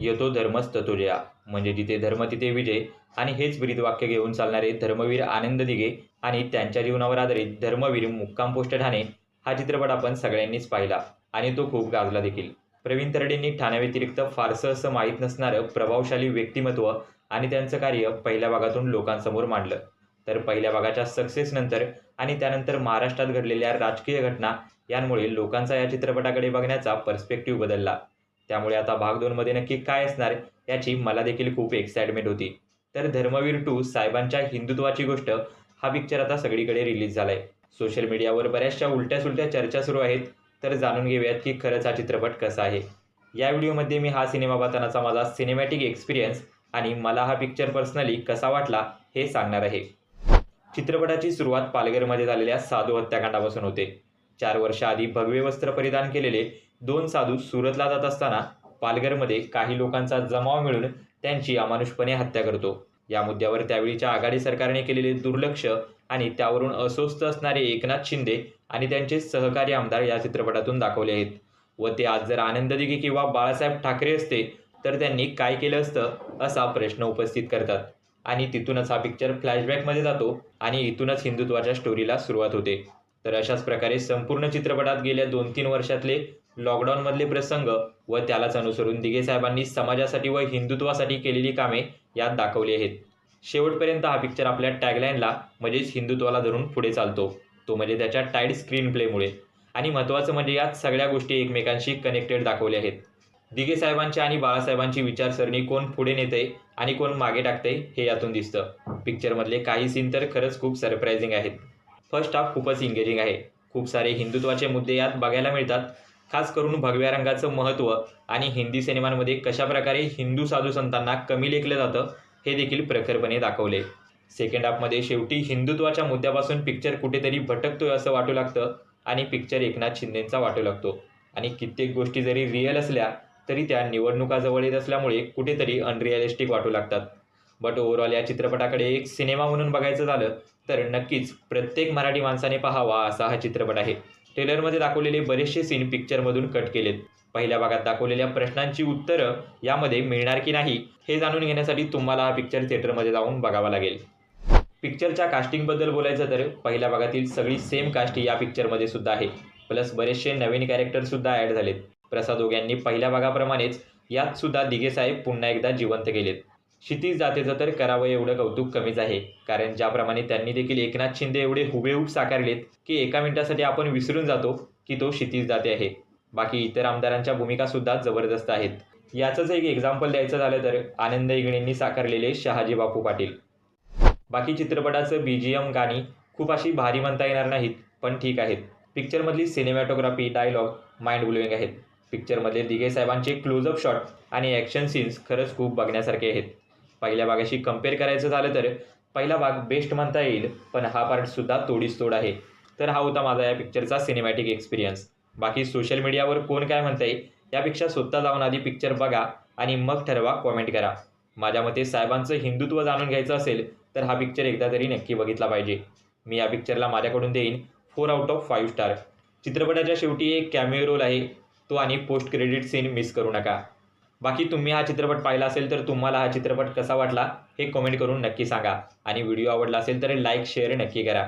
येतो धर्मच ततोजया म्हणजे जिथे धर्म तिथे विजय. आणि हेच ब्रीदवाक्य घेऊन चालणारे धर्मवीर आनंद दिघे आणि त्यांच्या जीवनावर आधारित धर्मवीर मुक्काम पोस्ट ठाणे हा चित्रपट आपण सगळ्यांनीच पाहिला आणि तो खूप गाजला देखील. प्रवीण तरडेंनी ठाण्याव्यतिरिक्त फारसं असं माहीत नसणारं प्रभावशाली व्यक्तिमत्व आणि त्यांचं कार्य पहिल्या भागातून लोकांसमोर मांडलं. तर पहिल्या भागाच्या सक्सेसनंतर आणि त्यानंतर महाराष्ट्रात घडलेल्या राजकीय घटना यांमुळे लोकांचा या चित्रपटाकडे बघण्याचा पर्स्पेक्टिव्ह बदलला. त्यामुळे आता भाग दोनमध्ये नक्की काय असणार याची मला देखील खूप एक्साइटमेंट होती. तर धर्मवीर टू साहेबांच्या हिंदुत्वाची गोष्ट हा पिक्चर आता सगळीकडे रिलीज झालाय. सोशल मीडियावर बऱ्याचशा उलट्या सुलट्या चर्चा सुरू आहेत. तर जाणून घेऊयात की खरंच हा चित्रपट कसा आहे. या व्हिडिओमध्ये मी हा सिनेमा पाहतानाचा माझा सिनेमॅटिक एक्सपिरियन्स आणि मला हा पिक्चर पर्सनली कसा वाटला हे सांगणार आहे. चित्रपटाची सुरुवात पालघरमध्ये झालेल्या साधू हत्याकांडापासून होते. चार वर्ष आधी भगवे वस्त्र परिधान केलेले दोन साधू सुरतला जात असताना पालघरमध्ये काही लोकांचा जमाव मिळून त्यांची अमानुषपणे हत्या करतो. या मुद्द्यावर त्यावेळीच्या आघाडी सरकारने केलेले दुर्लक्ष आणि त्यावरून अस्वस्थ असणारे एकनाथ शिंदे आणि त्यांचे सहकारी आमदार या चित्रपटातून दाखवले आहेत. व ते आज जर आनंद दिघे किंवा बाळासाहेब ठाकरे असते तर त्यांनी काय केलं असतं असा प्रश्न उपस्थित करतात. आणि तिथूनच हा पिक्चर फ्लॅशबॅकमध्ये जातो आणि इथूनच हिंदुत्वाच्या स्टोरीला सुरुवात होते. तर अशाच प्रकारे संपूर्ण चित्रपटात गेल्या दोन तीन वर्षातले लॉकडाऊनमधले प्रसंग व त्यालाच अनुसरून दिघे साहेबांनी समाजासाठी व हिंदुत्वासाठी केलेली कामे यात दाखवली आहेत. शेवटपर्यंत हा पिक्चर आपल्या टॅगलाईनला म्हणजेच हिंदुत्वाला धरून पुढे चालतो. तो म्हणजे त्याच्या टाईट स्क्रीन प्लेमुळे आणि महत्त्वाचं म्हणजे यात सगळ्या गोष्टी एकमेकांशी कनेक्टेड दाखवल्या आहेत. दिघे साहेबांची आणि बाळासाहेबांची विचारसरणी कोण पुढे नेते आणि कोण मागे टाकते हे यातून दिसतं. पिक्चरमधले काही सीन तर खरंच खूप सरप्रायझिंग आहेत. फर्स्ट हाफ खूपच इंगेजिंग आहे. खूप सारे हिंदुत्वाचे मुद्दे यात बघायला मिळतात. खास करून भगव्या रंगाचं महत्त्व आणि हिंदी सिनेमांमध्ये कशाप्रकारे हिंदू साधू संतांना कमी लेखलं जातं हे देखील प्रखरपणे दाखवले. सेकंड हाफमध्ये शेवटी हिंदुत्वाच्या मुद्द्यापासून पिक्चर कुठेतरी भटकतोय असं वाटू लागतं आणि पिक्चर एकनाथ शिंदेंचा वाटू लागतो. आणि कित्येक गोष्टी जरी रिअल असल्या तरी त्या निवडणुकाजवळ येत असल्यामुळे कुठेतरी अनरिअलिस्टिक वाटू लागतात. बट ओव्हरऑल या चित्रपटाकडे एक सिनेमा म्हणून बघायचं झालं तर नक्कीच प्रत्येक मराठी माणसाने पाहावा असा हा चित्रपट आहे. ट्रेलरमध्ये दाखवलेले बरेचसे सीन पिक्चरमधून कट केलेत. पहिल्या भागात दाखवलेल्या प्रश्नांची उत्तरं यामध्ये मिळणार की नाही हे जाणून घेण्यासाठी तुम्हाला हा पिक्चर थिएटरमध्ये जाऊन बघावा लागेल. पिक्चरच्या कास्टिंगबद्दल बोलायचं तर पहिल्या भागातील सगळी सेम कास्ट या पिक्चरमध्ये सुद्धा आहे. प्लस बरेचसे नवीन कॅरेक्टर सुद्धा ॲड झालेत. प्रसाद ओग यांनी पहिल्या भागाप्रमाणेच यात सुद्धा दिघे साहेब पुन्हा एकदा जिवंत केलेत. क्षितिज जातेचं तर करावं एवढं कौतुक कमीच आहे. कारण ज्याप्रमाणे त्यांनी देखील एकनाथ शिंदे एवढे हुबेहूब साकारलेत की एका मिनिटासाठी आपण विसरून जातो की तो क्षितिज जाते आहे. बाकी इतर आमदारांच्या भूमिका सुद्धा जबरदस्त आहेत. याचंच एक एक्झाम्पल द्यायचं झालं तर आनंद इगणेंनी साकारलेले शहाजी बापू पाटील. बाकी चित्रपटाचं बी जी एम गाणी खूप अशी भारी म्हणता येणार नाहीत पण ठीक आहेत. पिक्चरमधली सिनेमॅटोग्राफी डायलॉग माइंड ब्लोईंग आहेत. पिक्चरमधले दिघे साहेबांचे क्लोजअप शॉट आणि ॲक्शन सीन्स खरंच खूप बघण्यासारखे आहेत. पहिल्या भागाशी कंपेअर करायचं झालं तर पहिला भाग बेस्ट म्हणता येईल पण हा पार्टसुद्धा तोडीस तोड आहे. तर हा होता माझा या पिक्चरचा सिनेमॅटिक एक्सपिरियन्स बाकी सोशल मीडियावर कोण काय म्हणतंय यापेक्षा स्वतः जाऊन आधी पिक्चर बघा आणि मग ठरवा कॉमेंट करा. माझ्या मते साहेबांचं हिंदुत्व जाणून घ्यायचं असेल तर हा पिक्चर एकदा तरी नक्की बघितला पाहिजे. मी या पिक्चरला माझ्याकडून देईन four out of five star चित्रपटाच्या शेवटी एक कॅमिओ रोल आहे तो आणि पोस्ट क्रेडिट सीन मिस करू नका. बाकी तुम्ही हा चित्रपट पाहिला असेल तर तुम्हाला हा चित्रपट कसा वाटला हे कमेंट करून नक्की सांगा. आणि व्हिडिओ आवडला असेल तर लाईक शेअर नक्की करा.